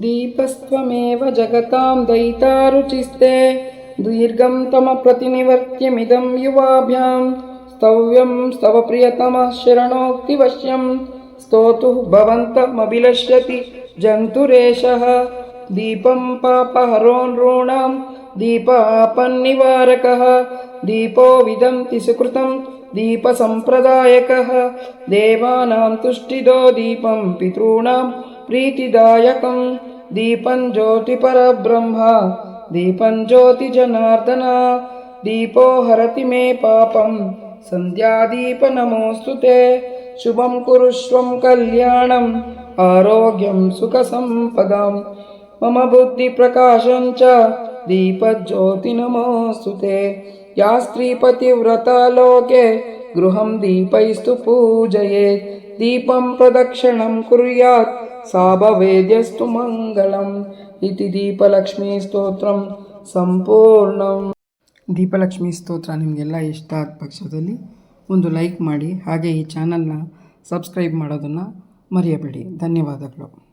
दीपस्त्वमेव जगतां दयितारुचिस्ते दीर्घं तमप्रतिनिवर्त्यमिदं युवाभ्यां स्तव्यं स्तव प्रियतमः शरणोक्तिवश्यं स्तोतुः भवन्तमभिलष्यति जन्तुरेषः दीपं पापहरो नॄणां दीपापन्निवारकः दीपो विदन्ति सुकृतं दीपसम्प्रदायकः। देवानां तुष्टिदो दीपं पितॄणां प्रीतिदायकं दीपं ज्योतिपरब्रह्म दीपं ज्योतिजनार्दन दीपो हरति मे पापं सन्ध्यादीपनमोऽस्तु ते। शुभं कुरुष्वं कल्याणम् आरोग्यं सुखसम्पदां मम बुद्धिप्रकाशं च दीपज्योतिनमोऽस्तु ते। या स्त्रीपतिव्रता लोके ಗೃಹಂ ದೀಪೈಸ್ತು ಪೂಜೆಯೇ. ದೀಪಂ ಪ್ರದಕ್ಷಿಣಂ ಕುರ್ಯಾತ್. ಸಾಭವೇದ್ಯಸ್ತು ಮಂಗಳಂ. ಇತಿ ದೀಪಲಕ್ಷ್ಮೀ ಸ್ತೋತ್ರಂ. ಸಂಪೂರ್ಣಂ. ದೀಪಲಕ್ಷ್ಮಿ ಸ್ತೋತ್ರ ನಿಮಗೆಲ್ಲ ಇಷ್ಟ ಆದ ಪಕ್ಷದಲ್ಲಿ ಒಂದು ಲೈಕ್ ಮಾಡಿ, ಹಾಗೆ ಈ ಚಾನಲ್ನ ಸಬ್ಸ್ಕ್ರೈಬ್ ಮಾಡೋದನ್ನು ಮರೆಯಬೇಡಿ. ಧನ್ಯವಾದಗಳು.